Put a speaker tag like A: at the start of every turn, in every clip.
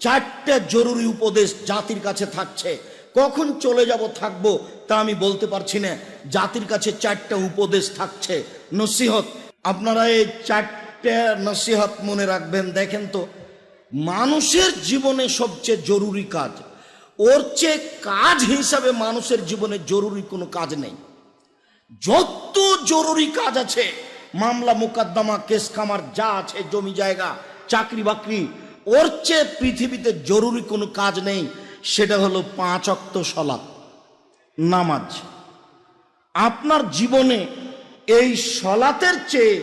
A: চারটে জরুরি উপদেশ জাতির কাছে থাকছে। কখন চলে যাব, থাকব তা আমি বলতে পারছি না। জাতির কাছে চারটা উপদেশ থাকছে। নসিহত, আপনারা এই চারটে নসিহত মনে রাখবেন। দেখেন তো, মানুষের জীবনে সবচেয়ে জরুরি কাজ, ওর চেয়ে কাজ হিসাবে মানুষের জীবনে জরুরি কোনো কাজ নেই। যত জরুরি কাজ আছে, মামলা, মোকদ্দমা, কেস খামার, যা আছে, জমি জায়গা চাকরি বাকরি ওর চেয়ে পৃথিবীতে জরুরি কোনো কাজ নেই, সেটা হলো পাঁচ অক্ত সলাপ নামাজ। আপনার জীবনে এই সলাতের চেয়ে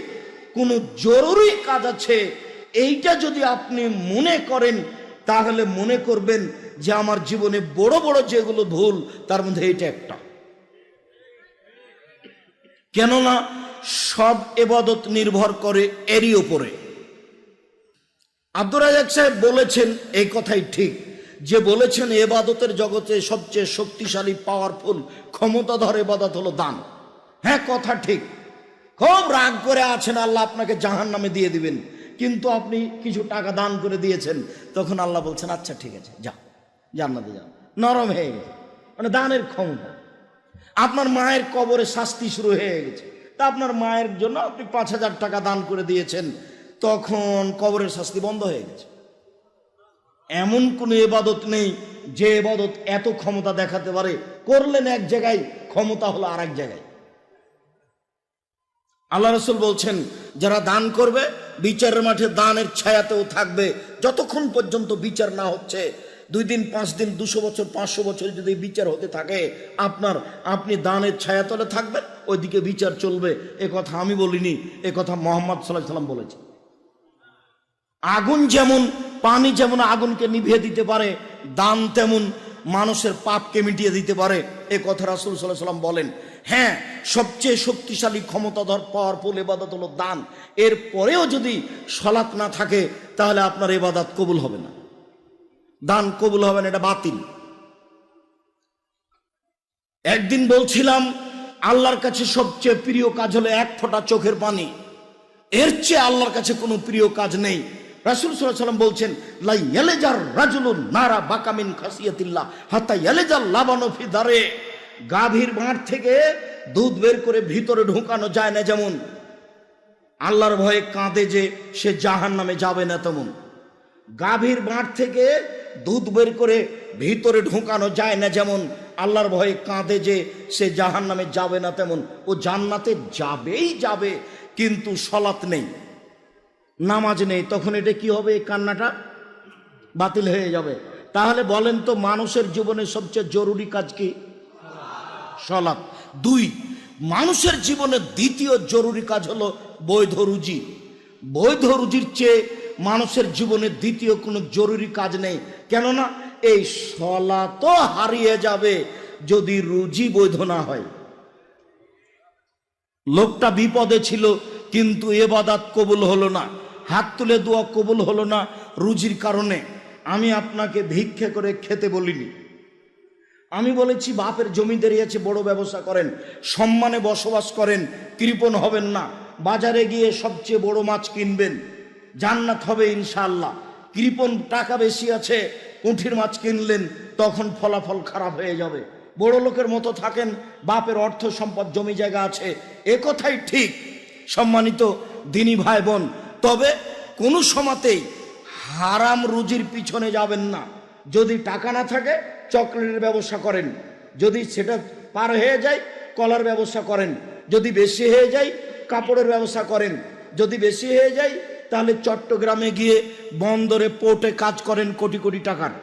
A: কোনো জরুরি কাজ আছে? এইটা যদি আপনি মনে করেন, তাহলে মনে করবেন যে আমার জীবনে বড় বড় যেগুলো ভুল, তার মধ্যে এইটা একটা। কেননা সব এবাদত নির্ভর করে এরই ওপরে আব্দুর রাজাক সাহেব বলেছেন এই কথাই ঠিক। যে বলেছেন এবাদতের জগতে সবচেয়ে শক্তিশালী পাওয়ারফুল ক্ষমতাধর এবাদত হলো দান। হ্যাঁ কথা ঠিক। খুব রাগ করে আছেন, আল্লাহ আপনাকে জাহান নামে দিয়ে দিবেন। কিন্তু আপনি কিছু টাকা দান করে দিয়েছেন, তখন আল্লাহ বলছেন আচ্ছা ঠিক আছে যা জান্নাতে যাও। নরম হয়ে গেছে। মানে দানের ক্ষমতা। আপনার মায়ের কবরে শাস্তি শুরু হয়ে গেছে। তা আপনার মায়ের জন্য আপনি পাঁচ হাজার টাকা দান করে দিয়েছেন। তখন কবরের শাস্তি বন্ধ হয়ে গেছে। এমন কোনো এবাদত নেই যে এবাদত এত ক্ষমতা দেখাতে পারে। করলেন এক জায়গায়, ক্ষমতা হলো আর এক জায়গায়। আল্লাহ রসুল বলছেন, যারা দান করবে, বিচারের মাঠে দানের ছায়াতেও থাকবে। যতক্ষণ পর্যন্ত বিচার না হচ্ছে, দুই দিন, পাঁচ দিন, দুশো বছর, পাঁচশো বছর যদি বিচার হতে থাকে, আপনার, আপনি দানের ছায়াতলে থাকবেন, ওইদিকে বিচার চলবে। এ কথা আমি বলিনি, এ কথা মোহাম্মদ সাল্লাহ সাল্লাম বলেছে আগুন যেমন, পানি যেমন আগুনকে নিভিয়ে দিতে পারে, দান তেমন মানুষের পাপকে মিটিয়ে দিতে পারে। এ কথা রাসুল সাল্লাহ সাল্লাম বলেন। হ্যাঁ সবচেয়ে শক্তিশালী ক্ষমতাধর পাওয়ারফুল এবাদত হলো দান। এর পরেও যদি সলাৎ না থাকে, তাহলে আপনার এবাদত কবুল হবে না। দান কবুল হবে না, এটা বাতিল। একদিন বলছিলাম, আল্লাহর কাছে সবচেয়ে প্রিয় কাজ হলো এক ফোঁটা চোখের পানি। এর চেয়ে আল্লাহর কাছে কোনো প্রিয় কাজ নেই। রাসুল সাল্লাম বলছেন লাই এলেজার রাজুল নারা বাকামিন খাসিয়াতিল্লাহ হাতা এলেজার লাবানো ফিদারে গাভীর মাঠ থেকে দুধ বের করে ভিতরে ঢুকানো যায় না যেমন। আল্লাহর ভয়ে কাঁদে যে সে জাহান নামে যাবে না তেমন। গাভীর মাঠ থেকে দুধ বের করে ভিতরে ঢুকানো যায় না যেমন। আল্লাহর ভয়ে কাঁদে যে সে জাহান নামে যাবে না তেমন। ও জান্নাতে যাবেই যাবে, কিন্তু সলাৎ নেই। নামাজ নেই, তখন এটা কি হবে? এই কান্নাটা বাতিল হয়ে যাবে। তাহলে বলেন তো, মানুষের জীবনে সবচেয়ে জরুরি কাজ কি? সলাৎ। দুই, মানুষের জীবনে দ্বিতীয় জরুরি কাজ হলো বৈধ রুজি। বৈধ রুজির চেয়ে মানুষের জীবনে দ্বিতীয় কোনো জরুরি কাজ নেই। কেননা, এই সলা তো হারিয়ে যাবে যদি রুজি বৈধ না হয়। লোকটা বিপদে ছিল, কিন্তু এবাদাত কবুল হলো না। হাত তুলে দোয়া কবুল হলো না রুজির কারণে। আমি আপনাকে ভিক্ষে করে খেতে বলিনি। আমি বলেছি, বাপের জমিদারি আছে, বড় ব্যবসা করেন, সম্মানে বসবাস করেন, কৃপণ হবেন না। বাজারে গিয়ে সবচেয়ে বড় মাছ কিনবেন। জান্নাত হবে ইনশাআল্লাহ। কৃপণ টাকা বেশি আছে পুঁঠির মাছ কিনলেন, তখন ফলাফল খারাপ হয়ে যাবে। বড় লোকের মতো থাকেন, বাপের অর্থ সম্পদ, জমি জায়গা আছে। একথাই ঠিক। সম্মানিত দিনী ভাই বোন তবে কোনো সময়তেই হারাম রুজির পিছনে যাবেন না। যদি টাকা না থাকে, চকলেটের ব্যবসা করেন। যদি সেটা পার হয়ে যায়, কলার ব্যবসা করেন। যদি বেশি হয়ে যায়, কাপড়ের ব্যবসা করেন। যদি বেশি হয়ে যায়, তাহলে চট্টগ্রামে গিয়ে বন্দরে পোর্টে কাজ করেন কোটি কোটি টাকার।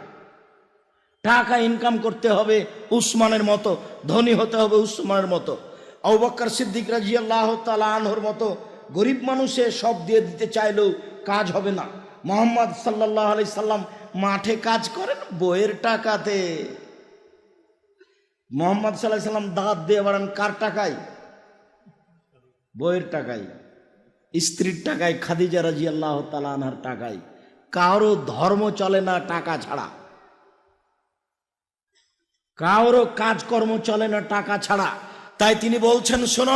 A: টাকা ইনকাম করতে হবে উসমানের মতো, ধনী হতে হবে উসমানের মতো। অবাক্কর সিদ্দিক রাজি তালা আনহর মতো গরিব মানুষে সব দিয়ে দিতে চাইলেও কাজ হবে না। মোহাম্মদ সাল্লাহ আলি সাল্লাম মাঠে কাজ করেন বইয়ের টাকাতে। মোহাম্মদ সাল্লাহ সাল্লাম দাঁত দিয়ে বাড়ান কার টাকায়? বইয়ের টাকায়। স্ত্রীর টাকায়, খাদিজা রাজি আল্লাহ আনহার টাকায়। কারও ধর্ম চলে না টাকা ছাড়া। কারও কাজকর্ম চলে না টাকা ছাড়া। তাই তিনি বলছেন, শোনো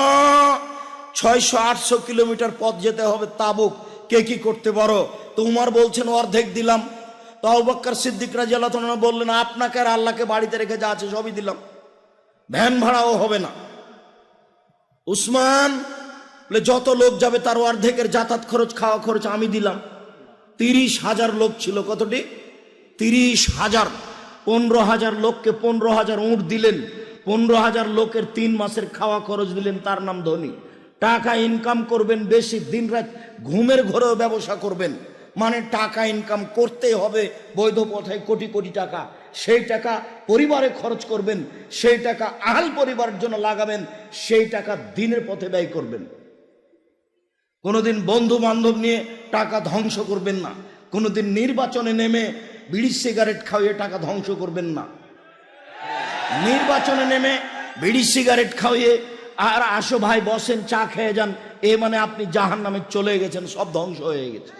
A: ছয়শো, আটশো কিলোমিটার পথ যেতে হবে তাবুক। কে কি করতে পারো? তো উমার বলছেন, অর্ধেক দিলাম। তো অবাক্কর সিদ্দিক রাজি আল্লাহ বললেন, আপনাকে আর আল্লাহকে বাড়িতে রেখে যা আছে সবই দিলাম। ভ্যান ভাড়াও হবে না। উসমান যত লোক যাবে তার অর্ধেকের যাতায়াত খরচ, খাওয়া খরচ আমি দিলাম। তিরিশ হাজার লোক ছিল, কতটি? তিরিশ হাজার। পনেরো হাজার লোককে পনেরো হাজার উঁট দিলেন। পনেরো হাজার লোকের তিন মাসের খাওয়া খরচ দিলেন, তার নাম ধনী। টাকা ইনকাম করবেন বেশি দিন রাত ঘুমের ঘরেও ব্যবসা করবেন। মানে টাকা ইনকাম করতে হবে, বৈধ পথে কোটি কোটি টাকা। সেই টাকা পরিবারে খরচ করবেন, সেই টাকা আহাল পরিবারের জন্য লাগাবেন, সেই টাকা দিনের পথে ব্যয় করবেন। কোনোদিন বন্ধু বান্ধব নিয়ে টাকা ধ্বংস করবেন না। কোনোদিন নির্বাচনে নেমে বিড়ি সিগারেট খাওয়িয়ে টাকা ধ্বংস করবেন না। নির্বাচনে নেমে বিড়ি সিগারেট খাওয়িয়ে আর আসো ভাই, বসেন, চা খেয়ে যান। এ মানে আপনি জাহান নামে চলে গেছেন, সব ধ্বংস হয়ে গেছে।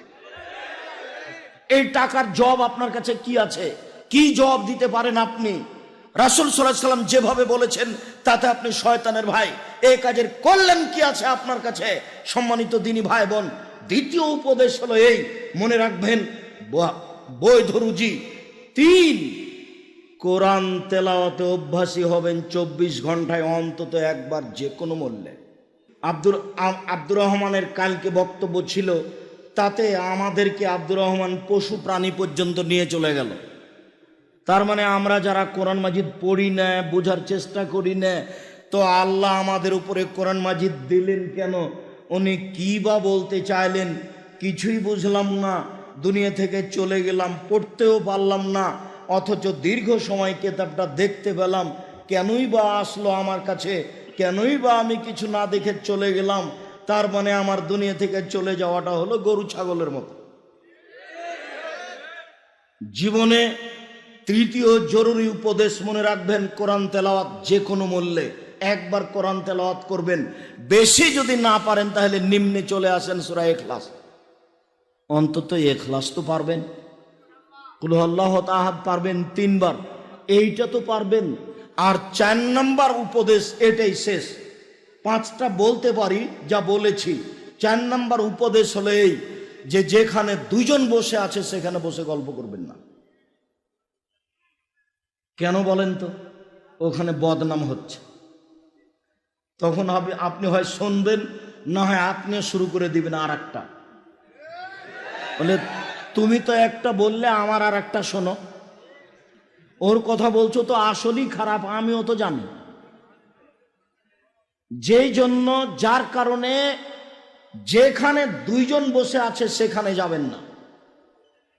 A: এই টাকার জব আপনার কাছে কি আছে? কি জব দিতে পারেন আপনি? রাসুল সাল্লাম যেভাবে বলেছেন, তাতে আপনি শয়তানের ভাই। এই কাজের কল্যাণ কি আছে আপনার কাছে? সম্মানিত দিনী ভাই বোন দ্বিতীয় উপদেশ হলো এই। মনে রাখবেন বৈধ রুজি। তিন কোরআন তেলাওয়াতে অভ্যাসী হবেন চব্বিশ ঘন্টায় অন্তত একবার যে কোনো মূল্যে। আব্দুর আব্দুর রহমানের কালকে বক্তব্য ছিল, তাতে আমাদেরকে আব্দুর রহমান পশু প্রাণী পর্যন্ত নিয়ে চলে গেল। তার মানে আমরা যারা কোরআন মাজিদ পড়ি না, বোঝার চেষ্টা করি না, তো আল্লাহ আমাদের উপরে কোরআন মাজিদ দিলেন কেন? উনি কী বা বলতে চাইলেন কিছুই বুঝলাম না, দুনিয়া থেকে চলে গেলাম, পড়তেও পারলাম না অথচ দীর্ঘ সময় কেতাবটা দেখতে পেলাম, কেনই বা আসলো আমার কাছে, কেনই বা আমি কিছু না দেখে চলে গেলাম, তার মানে আমার দুনিয়া থেকে চলে যাওয়াটা হলো গরু ছাগলের মতো। জীবনে তৃতীয় জরুরি উপদেশ মনে রাখবেন, কোরআন তেলাওয়াত যে কোনো মূল্যে একবার কোরআন তেলাওয়াত করবেন। বেশি যদি না পারেন তাহলে নিম্নে চলে আসেন সুরা এখলাস অন্তত এখলাস তো পারবেন। কুলু আল্লাহ তাহাদ পারবেন তিনবার। এইটা তো পারবেন। আর চার নাম্বার উপদেশ এটাই শেষ। পাঁচটা বলতে পারি, যা বলেছি। চার নাম্বার উপদেশ হলো এই যে যেখানে দুইজন বসে আছে, সেখানে বসে গল্প করবেন না। কেন বলেন তো? ওখানে বদনাম হচ্ছে। তখন হবে আপনি হয় শুনবেন, না হয় আপনিও শুরু করে দিবেন আর একটা বলে তুমি তো একটা বললে, আমার আর একটা শোনো। ওর কথা বলছো তো আসলেই খারাপ, আমিও তো জানি। যেই জন্য, যার কারণে যেখানে দুইজন বসে আছে, সেখানে যাবেন না।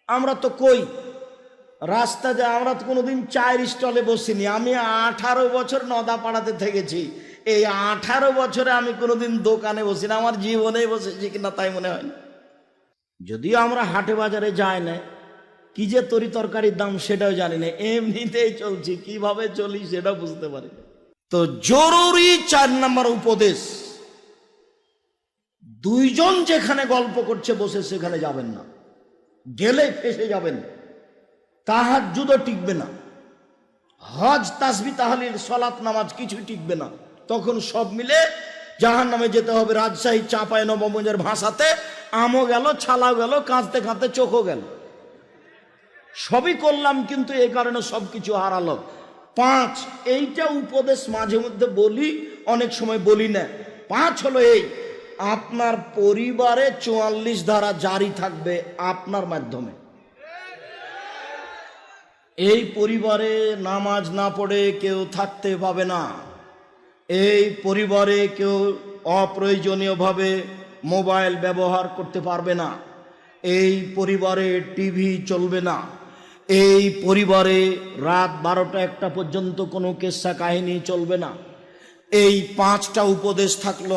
A: আমরা তো কই রাস্তা রাস্তাতে আমরা তো কোনোদিন চায়ের স্টলে বসিনি। আমি আঠারো বছর নদাপাড়াতে থেকেছি। এই আঠারো বছরে আমি কোনোদিন দোকানে বসিনি, আমার জীবনেই বসেছি কিনা তাই মনে হয় না। যদিও আমরা হাটে বাজারে যাই না কি যে তরি তরকারির দাম সেটাও জানি না, এমনিতেই চলছি, কীভাবে চলি সেটা বুঝতে পারি তো জরুরি চার নম্বর উপদেশ, দুইজন যেখানে গল্প করছে বসে সেখানে যাবেন না, গেলে ফেসে যাবেন তাহার জুদো টিকবে না, হজ, তাসবি তাহালির সলাত, নামাজ কিছুই টিকবে না, তখন সব মিলে জাহান নামে যেতে হবে রাজশাহী চাঁপায় নবমঞ্জের ভাষাতে আমও গেল, ছালাও গেল, কাঁদতে কাঁদতে চোখও গেল। সবই করলাম কিন্তু এই কারণে সব কিছু হারালো। পাঁচ, এইটা উপদেশ মাঝে মধ্যে বলি, অনেক সময় বলি না। পাঁচ হলো এই, আপনার পরিবারে চুয়াল্লিশ ধারা জারি থাকবে আপনার মাধ্যমে। এই পরিবারে নামাজ না পড়ে কেউ থাকতে পাবে না। এই পরিবারে কেউ অপ্রয়োজনীয়ভাবে মোবাইল ব্যবহার করতে পারবে না। এই পরিবারে টিভি চলবে না। এই পরিবারে রাত বারোটা একটা পর্যন্ত কোনো কেসা কাহিনী চলবে না। এই পাঁচটা উপদেশ থাকল